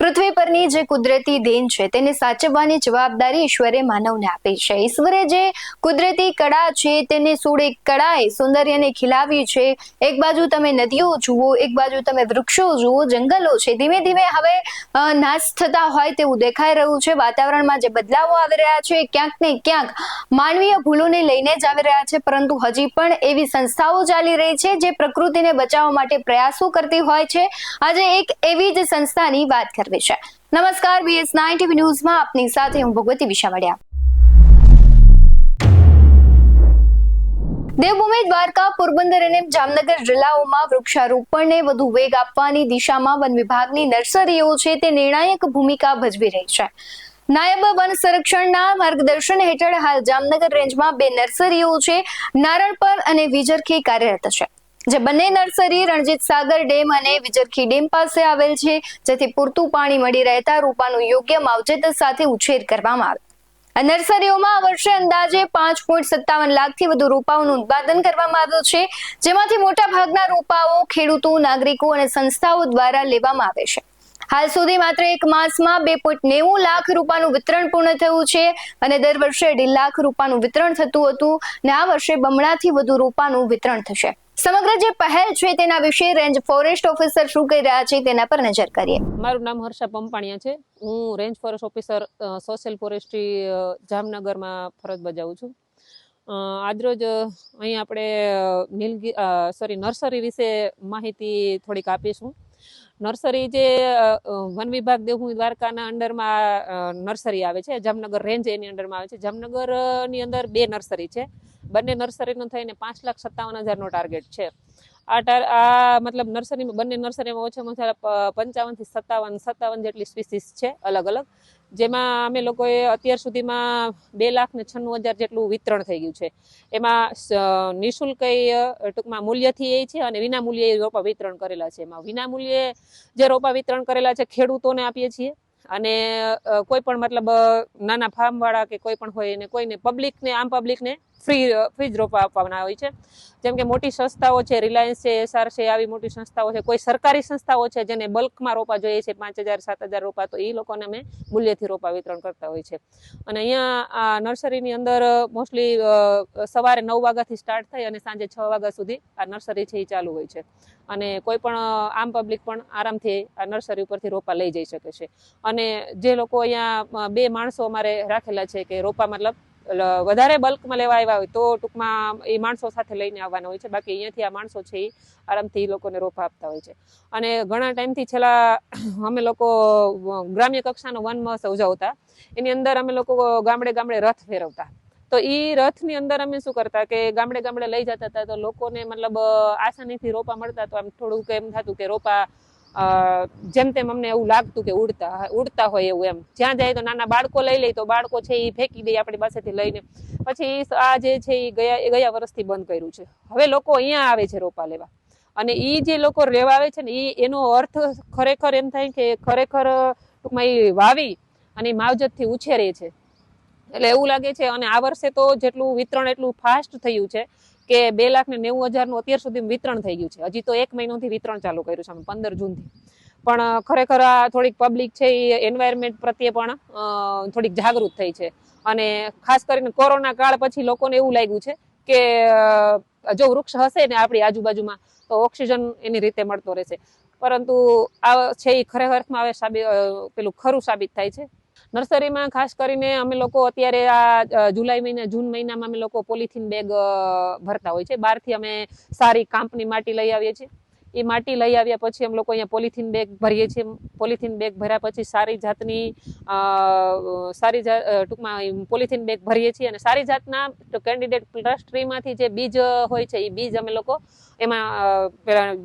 પૃથ્વી પરની જે કુદરતી દેન છે તેને સાચવવાની જવાબદારી ઈશ્વરે માનવને આપી છે. ઈશ્વરે જે કુદરતી કળા છે તેને સોળે કળાએ સૌંદર્યને ખીલાવી છે. એક બાજુ તમે નદીઓ જુઓ, એક બાજુ તમે વૃક્ષો જુઓ, જંગલો છે, ધીમે ધીમે હવે નાશ થતા હોય તેવું દેખાઈ રહ્યું છે. વાતાવરણમાં જે બદલાવો આવી રહ્યા છે, ક્યાંક ને ક્યાંક માનવીય ભૂલોને લઈને જ આવી રહ્યા છે, પરંતુ હજી પણ એવી સંસ્થાઓ ચાલી રહી છે જે પ્રકૃતિને બચાવવા માટે પ્રયાસો કરતી હોય છે. આજે એક એવી જ સંસ્થાની વાત કરવી છે નમસ્કાર બીએસ નાઇન ન્યૂઝમાં આપની સાથે હું ભગવતી વિશાવડિયા દેવભૂમિ દ્વારકા, પોરબંદર અને જામનગર જિલ્લાઓમાં વૃક્ષારોપણને વધુ વેગ આપવાની દિશામાં વન વિભાગની નર્સરીઓ છે તે નિર્ણાયક ભૂમિકા ભજવી રહી છે. નાયબ વન સંરક્ષણના માર્ગદર્શન હેઠળ હાલ જામનગર રેન્જમાં બે નર્સરીઓ છે નારણપર અને વિજરખી કાર્યરત છે. જે બંને નર્સરી, રણજીત સાગર ડેમ અને વિજરખી ડેમ પાસે આવેલ છે, જેથી પૂરતું પાણી મળી રહેતા રોપાનું યોગ્ય માવજત સાથે ઉછેર કરવામાં આવે. નર્સરીઓમાં આ વર્ષે અંદાજે પાંચ પોઈન્ટ સત્તાવન લાખથી વધુ રોપાઓનું ઉત્પાદન કરવામાં આવ્યું છે, જેમાંથી મોટા ભાગના રોપાઓ ખેડૂતો, નાગરિકો અને સંસ્થાઓ દ્વારા લેવામાં આવે છે. હાલ સુધી માત્ર એક માસમાં બે પોઈન્ટ નેવું લાખ રૂપિયાનું વિતરણ પૂર્ણ થયું છે અને દર વર્ષે અઢી લાખ રૂપિયાનું વિતરણ થતું હતું ને આ વર્ષે બમણાથી વધુ રોપાનું વિતરણ થશે. સમગ્ર જે પહેલ છે તેના વિશે રેન્જ ફોરેસ્ટ ઓફિસર શું કહી રહ્યા છે તેના પર નજર કરીએ. મારું નામ હર્ષા પંપાણિયા છે. હું range forest officer social forestry જામનગરમાં ફરજ બજાવું છું. આજરોજ અહીં આપણે નીલગી સોરી નર્સરી વિશે માહિતી થોડીક આપીશું. નર્સરી જે વન વિભાગ દેવભૂમિ દ્વારકાના અંડરમાં નર્સરી આવે છે, જામનગર રેન્જ એની અંડરમાં આવે છે. જામનગરની અંદર બે નર્સરી છે. બંને નર્સરીનો થઈને પાંચ લાખ સત્તાવન હજારનો ટાર્ગેટ છે. આ ટાર, આ મતલબ નર્સરીમાં, બંને નર્સરીમાં ઓછામાં ઓછા પંચાવનથી સત્તાવન સત્તાવન જેટલી સ્પીસીસ છે અલગ અલગ જેમાં અમે લોકોએ અત્યાર સુધીમાં બે લાખ ને છન્નું હજાર જેટલું વિતરણ થઈ ગયું છે. એમાં નિઃશુલ્ક ટૂંકમાં મૂલ્યથી એ છે અને વિના મૂલ્યે રોપા વિતરણ કરેલા છે. એમાં વિના મૂલ્યે જે રોપા વિતરણ કરેલા છે ખેડૂતોને આપીએ છીએ અને કોઈ પણ મતલબ નાના ફાર્મવાળા કે કોઈ પણ હોય એને કોઈને પબ્લિકને આમ પબ્લિકને ફ્રી ફ્રી જ રોપા આપવાના હોય છે. જેમ કે મોટી સંસ્થાઓ છે રિલાયન્સ છે એસઆર છે, આવી મોટી સંસ્થાઓ છે. કોઈ સરકારી સંસ્થાઓ છે જેને બલ્કમાં રોપા જોઈએ છે, પાંચ હજાર, સાત હજાર રોપા તો એ લોકોને અમે મૂલ્યથી રોપા વિતરણ કરતા હોય છે. અને અહીંયા આ નર્સરીની અંદર મોસ્ટલી સવારે નવ વાગ્યાથી સ્ટાર્ટ થઈ અને સાંજે છ વાગ્યા સુધી આ નર્સરી છે એ ચાલુ હોય છે. અને કોઈ પણ આમ પબ્લિક પણ આરામથી આ નર્સરી ઉપરથી રોપા લઈ જઈ શકે છે. અને જે લોકો અહીંયા બે માણસો અમારે રાખેલા છે કે રોપા મતલબ વધારે બલ્કમાં લેવા આવ્યા હોય તો ટૂંકમાં એ માણસો સાથે લઈને આવવાના હોય છે. બાકી અહીંયાથી આ માણસો છે એ આરામથી એ લોકોને રોપા આપતા હોય છે. અને ઘણા ટાઈમથી છેલ્લા અમે લોકો ગ્રામ્ય કક્ષાનો વન મહોત્સવ ઉજવતા એની અંદર અમે લોકો ગામડે ગામડે રથ ફેરવતા. તો એ રથની અંદર અમે શું કરતા કે ગામડે ગામડે લઈ જતા હતા તો લોકોને મતલબ આસાનીથી રોપા મળતા તો આમ થોડુંક એમ થતું કે રોપા જેમ તેમ અમને એવું લાગતું કે ઉડતા ઉડતા હોય એવું એમ. જ્યાં જાય તો નાના બાળકો લઈ લે, તો બાળકો છે એ ફેંકી દે આપણી પાસેથી લઈને. પછી આ જે છે એ ગયા એ ગયા વર્ષથી બંધ કર્યું છે. હવે લોકો અહીંયા આવે છે રોપા લેવા. અને એ જે લોકો રહેવા આવે છે ને એ એનો અર્થ ખરેખર એમ થાય કે ખરેખર ટૂંકમાં એ વાવી અને માવજતથી ઉછેરે છે. એટલે એવું લાગે છે અને આ વર્ષે તો જેટલું વિતરણ એટલું ફાસ્ટ થયું છે કે બે લાખ ને નેવું હજારનું અત્યાર સુધી વિતરણ થઈ ગયું છે. હજી તો એક મહિનોથી વિતરણ ચાલુ કર્યું છે અમે પંદર જૂનથી. પણ ખરેખર આ થોડીક પબ્લિક છે એ એન્વાયરમેન્ટ પ્રત્યે પણ થોડીક જાગૃત થઈ છે. અને ખાસ કરીને કોરોના કાળ પછી લોકોને એવું લાગ્યું છે કે જો વૃક્ષ હશે ને આપણી આજુબાજુમાં, તો ઓક્સિજન એની રીતે મળતો રહેશે. પરંતુ આ છે એ ખરેખર અર્થમાં હવે સાબિત પેલું ખરું સાબિત થાય છે. નર્સરીમાં ખાસ કરીને અમે લોકો અત્યારે આ જુલાઈ મહિના, જૂન મહિનામાં અમે લોકો પોલિથીન બેગ ભરતા હોય છે. બહારથી અમે સારી કાંપની માટી લઈ આવીએ છીએ. એ માટી લઈ આવ્યા પછી અમે લોકો અહીંયા પોલિથીન બેગ ભરીએ છીએ. પોલિથીન બેગ ભર્યા પછી સારી જાતની સારી જાત ટૂંકમાં પોલિથીન બેગ ભરીએ છીએ અને સારી જાતના કેન્ડિડેટ પ્લસ ટ્રીમાંથી જે બીજ હોય છે, એ બીજ અમે લોકો એમાં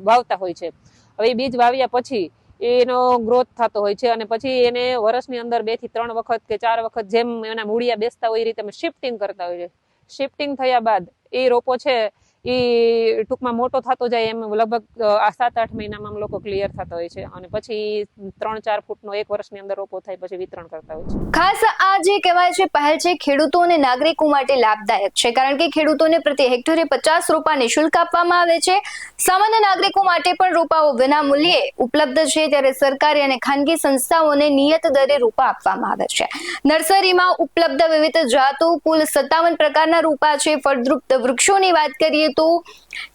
વાવતા હોય છે. હવે એ બીજ વાવ્યા પછી એનો ગ્રોથ થતો હોય છે અને પછી એને વર્ષની અંદર બેથી ત્રણ વખત કે ચાર વખત જેમ એના મૂળિયા બેસતા હોય એ રીતે અમે શિફ્ટિંગ કરતા હોઈએ છીએ. શિફ્ટિંગ થયા બાદ એ રોપો છે એ ટૂંકમાં મોટો થતો જાય એમ લગભગ આ સાત આઠ મહિનામાં લોકો ક્લિયર થતા હોય છે. અને પછી ત્રણ ચાર ફૂટનો એક વર્ષની અંદર રોપો થાય, પછી વિતરણ કરતા હોય છે. ખાસ આ જે કહેવાય છે, પહેલ છે, ખેડૂતો અને નાગરિકો માટે લાભદાયક છે. કારણ કે ખેડૂતોને પ્રતિ હેક્ટરે પચાસ રૂપિયા નિઃશુલ્ક આપવામાં આવે છે. સામાન્ય નાગરિકો માટે પણ રોપાઓ વિના મૂલ્યે ઉપલબ્ધ છે. ત્યારે સરકારી અને ખાનગી સંસ્થાઓને નિયત દરે રોપા આપવામાં આવે છે. નર્સરીમાં ઉપલબ્ધ વિવિધ જાતો, કુલ સત્તાવન પ્રકારના રોપા છે. ફળદ્રુપ વૃક્ષોની વાત કરીએ તો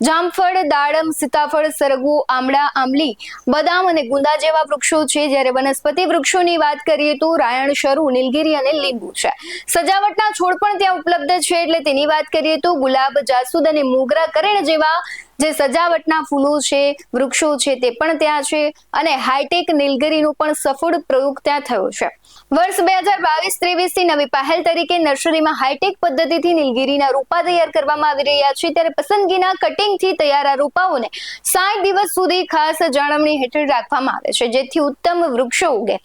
જામફળ, દાડમ, સીતાફળ સરગવું આમળા, આંબલી, બદામ અને ગુંદા જેવા વૃક્ષો છે. જ્યારે વનસ્પતિ વૃક્ષોની વાત કરીએ તો રાયણ, શરૂ, નીલગિરી અને લીંબુ છે. સજાવટના છોડ પણ ત્યાં ઉપલબ્ધ છે. એટલે તેની વાત કરીએ તો ગુલાબ, જાસૂદ અને મોગરા કરેણ જેવા જે સજાવટના ફૂલો છે, વૃક્ષો છે તે પણ ત્યાં છે અને હાઈટેક નીલગીરીનો પણ સફળ પ્રયોગ ત્યાં થયો છે. વર્ષ બે હજાર બાવીસ ત્રેવીસથી નવી પહેલ તરીકે નર્સરીમાં હાઈટેક પદ્ધતિથી નીલગીરીના રોપા તૈયાર કરવામાં આવી રહ્યા છે. ત્યારે પસંદગીના કટિંગથી તૈયાર આ રોપાઓને સાઠ દિવસ સુધી ખાસ જાળવણી હેઠળ રાખવામાં આવે છે, જેથી ઉત્તમ વૃક્ષો ઉગે.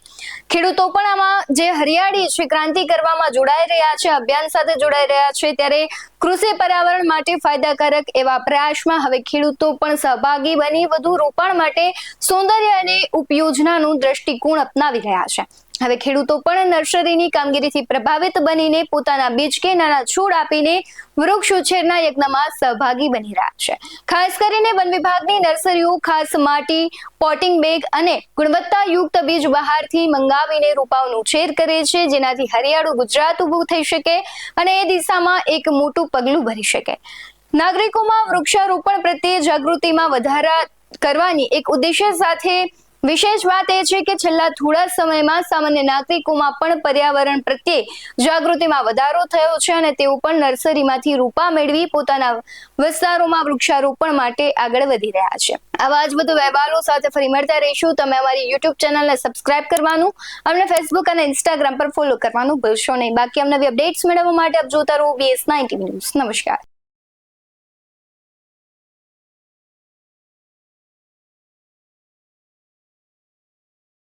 ખેડૂતો પણ આમાં જે હરિયાળી છે, ક્રાંતિ કરવામાં જોડાઈ રહ્યા છે, અભિયાન સાથે જોડાઈ રહ્યા છે. ત્યારે કૃષિ પર્યાવરણ માટે ફાયદાકારક એવા પ્રયાસમાં હવે ખેડૂતો પણ સહભાગી બની, વધુ રોપાણ માટે સૌંદર્ય અને ઉપયોજનાનું દ્રષ્ટિકોણ અપનાવી રહ્યા છે. હવે ખેડૂતો પણ નર્સરીની કામગીરીથી પ્રભાવિત બનીને પોતાના બીજ કે નાના છોડ આપીને વૃક્ષ ઉછેરના યજ્ઞમાં સહભાગી બની રહ્યા છે. ખાસ કરીને વન વિભાગની નર્સરીઓ ખાસ માટી, પોટિંગ બેગ અને ગુણવત્તાયુક્ત બીજ બહારથી મંગાવીને રોપાઓનો ઉછેર કરે છે, જેનાથી હરિયાળું ગુજરાત ઊભું થઈ શકે અને એ દિશામાં એક મોટું પગલું ભરી શકે. નાગરિકોમાં વૃક્ષારોપણ પ્રત્યે જાગૃતિમાં વધારા કરવાની એક ઉદ્દેશ્ય સાથે વિશેષ વાત એ છે કે છેલ્લા થોડા સમયમાં સામાન્ય નાગરિકોમાં પણ પર્યાવરણ પ્રત્યે જાગૃતિમાં વધારો થયો છે અને તેઓ પણ નર્સરીમાંથી રૂપા મેળવી પોતાના વિસ્તારોમાં વૃક્ષારોપણ માટે આગળ વધી રહ્યા છે. આવા જ બધું અહેવાલો સાથે ફરી મળતા રહીશું. તમે અમારી યુટ્યુબ ચેનલને સબસ્ક્રાઇબ કરવાનું, અમને ફેસબુક અને ઇન્સ્ટાગ્રામ પર ફોલો કરવાનું ભૂલશો નહીં. બાકી અમને અપડેટ્સ મેળવવા માટે આપ જોતા રહો બીએસ નાઇન્ટી ન્યૂઝ નમસ્કાર.